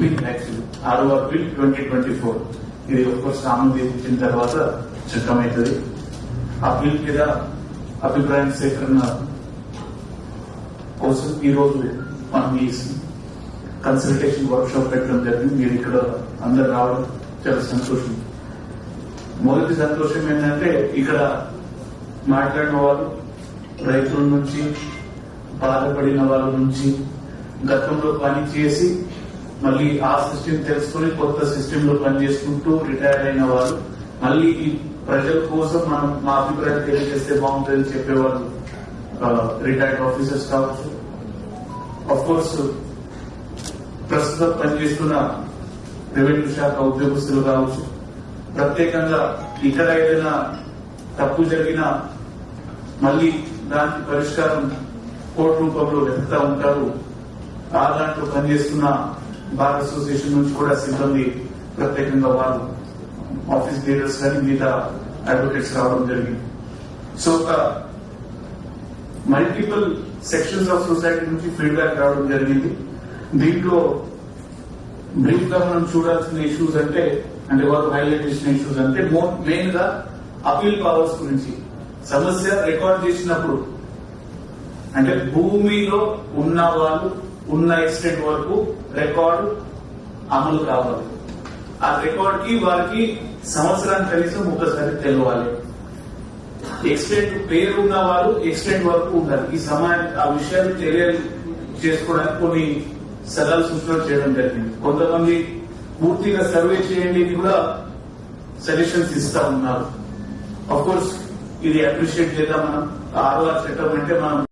Bill actually ఆరో bill twenty twenty four. ఇది ఒక్కోర్స్ ఆమోదించిన తర్వాత సిద్ధమవుతుంది. ఆ బిల్ మీద అభిప్రాయం సేకరణ కోసం ఈ రోజు మనం ఈ కన్సల్టేషన్ వర్క్ షాప్ పెట్టడం జరిగింది. మీరు ఇక్కడ అందరు రావడం చాలా సంతోషం. మొదటి సంతోషం ఏంటంటే ఇక్కడ మాట్లాడిన వాళ్ళు రైతుల నుంచి బాధపడిన వాళ్ళ నుంచి గతంలో పని చేసి మళ్ళీ ఆ సిస్టమ్ తెలుసుకుని కొత్త సిస్టమ్లో పని చేసుకుంటూ రిటైర్ అయిన వాళ్ళు మళ్ళీ ఈ ప్రజల కోసం మనం మా అభిప్రాయం తెలియజేస్తే బాగుంటుందని చెప్పేవాళ్ళు రిటైర్డ్ ఆఫీసర్స్ కావచ్చు. అఫ్ కోర్స్ ప్రస్తుతం పనిచేస్తున్న రెవెన్యూ శాఖ ఉద్యోగస్తులు కావచ్చు. ప్రత్యేకంగా ఇక్కడ ఏదైనా తప్పు జరిగినా మళ్ళీ దానికి పరిష్కారం కోర్టు రూపంలో వెతుకుతా ఉంటారు. ఆ దాంట్లో పనిచేస్తున్న బార్ అసోసియేషన్ నుంచి కూడా సిబ్బంది ప్రత్యేకంగా వారు ఆఫీస్ లీడర్స్ కానీ మిగతా అడ్వకేట్స్ రావడం జరిగింది. సో ఒక మల్టిపుల్ సెక్షన్స్ ఆఫ్ సొసైటీ నుంచి ఫీడ్బ్యాక్ రావడం జరిగింది. దీంట్లో బ్రీఫ్గా మనం చూడాల్సిన ఇష్యూస్ అంటే అంటే వారు హైలైట్ చేసిన ఇష్యూస్ అంటే మెయిన్గా అపీల్ పవర్స్ గురించి. సమస్య రికార్డ్ చేసినప్పుడు అంటే భూమిలో ఉన్న వాళ్ళు ఉన్న ఎక్స్టెంట్ వరకు రికార్డు అమలు కావాలి. ఆ రికార్డ్కి వారికి సంవత్సరానికి కనీసం ఒకసారి తెలవాలి. ఎక్స్టెంట్ పేరు ఉన్న వారు ఎక్స్టెంట్ వరకు ఉండాలి. ఈ సమయాన్ని ఆ విషయాన్ని తెలియ చేసుకోవడానికి కొన్ని సలహాలు సూచనలు చేయడం జరిగింది. కొంతమంది పూర్తిగా సర్వే చేయండి కూడా సజెషన్స్ ఇస్తా ఉన్నారు. అఫ్ కోర్స్ ఇది అప్రిషియేట్ చేద్దాం మనం. ఆర్ఓఆర్ చట్టం అంటే మనం